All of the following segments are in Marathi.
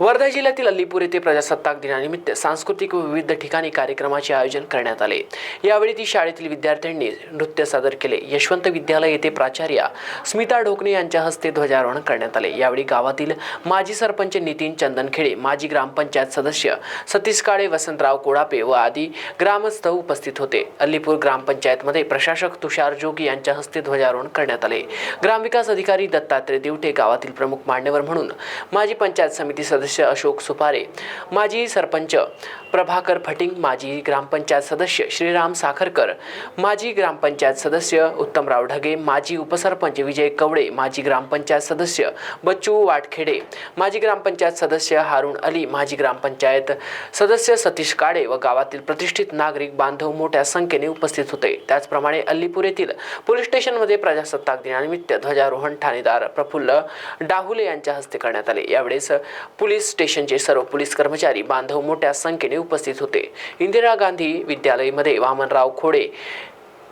वर्धा जिल्ह्यातील अल्लीपूर येथे प्रजासत्ताक दिनानिमित्त सांस्कृतिक व विविध ठिकाणी कार्यक्रमाचे आयोजन करण्यात आले. यावेळी ती शाळेतील विद्यार्थ्यांनी नृत्य सादर केले. यशवंत विद्यालय येथे प्राचार्या स्मिता ढोकणे यांच्या हस्ते ध्वजारोहण करण्यात आले. यावेळी गावातील माजी सरपंच नितीन चंदनखेडे माजी ग्रामपंचायत सदस्य सतीश काळे वसंतराव कोडापे व आदी ग्रामस्थ उपस्थित होते. अल्लीपूर ग्रामपंचायतमध्ये प्रशासक तुषार जोगी यांच्या हस्ते ध्वजारोहण करण्यात आले. ग्रामविकास अधिकारी दत्तात्रय दिवटे गावातील प्रमुख मान्यवर म्हणून माजी पंचायत समिती सदस्य अशोक सुपारे माजी सरपंच प्रभाकर फटिंग माजी ग्रामपंचायत सदस्य श्रीराम साखरकर माजी ग्रामपंचायत सदस्य उत्तमराव ढगे माजी उपसरपंच विजय कवडे माजी ग्रामपंचायत सदस्य बच्चू वाटखेडे माजी ग्रामपंचायत सदस्य हारुण अली माजी ग्रामपंचायत सदस्य सतीश काळे व गावातील प्रतिष्ठित नागरिक बांधव मोठ्या संख्येने उपस्थित होते. त्याचप्रमाणे अल्लीपूर येथील पोलीस स्टेशनमध्ये प्रजासत्ताक दिनानिमित्त ध्वजारोहण ठाणेदार प्रफुल्ल डाहुले यांच्या हस्ते करण्यात आले. यावेळेस पोलीस स्टेशनचे सर्व पोलीस कर्मचारी बांधव मोठ्या संख्येने उपस्थित होते. इंदिरा गांधी विद्यालयमध्ये वामनराव खोडे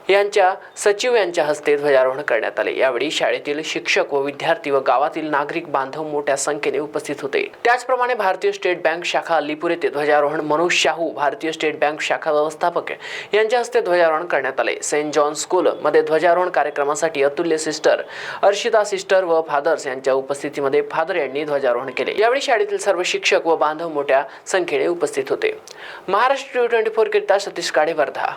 यांच्या सचिव यांच्या हस्ते ध्वजारोहण करण्यात आले. यावेळी शाळेतील शिक्षक व विद्यार्थी व गावातील नागरिक बांधव मोठ्या संख्येने उपस्थित होते. त्याचप्रमाणे भारतीय स्टेट बँक शाखा अलीपूर येथे ध्वजारोहण मनोज शाहू भारतीय स्टेट बँक शाखा व्यवस्थापक यांच्या हस्ते ध्वजारोहण करण्यात आले. सेंट जॉन स्कूल मध्ये ध्वजारोहण कार्यक्रमासाठी अतुल्य सिस्टर अर्षिता सिस्टर व फादर्स यांच्या उपस्थितीमध्ये फादर यांनी ध्वजारोहण केले. यावेळी शाळेतील सर्व शिक्षक व बांधव मोठ्या संख्येने उपस्थित होते. महाराष्ट्र ट्वेंटी फोर करिता सतीश काळे वर्धा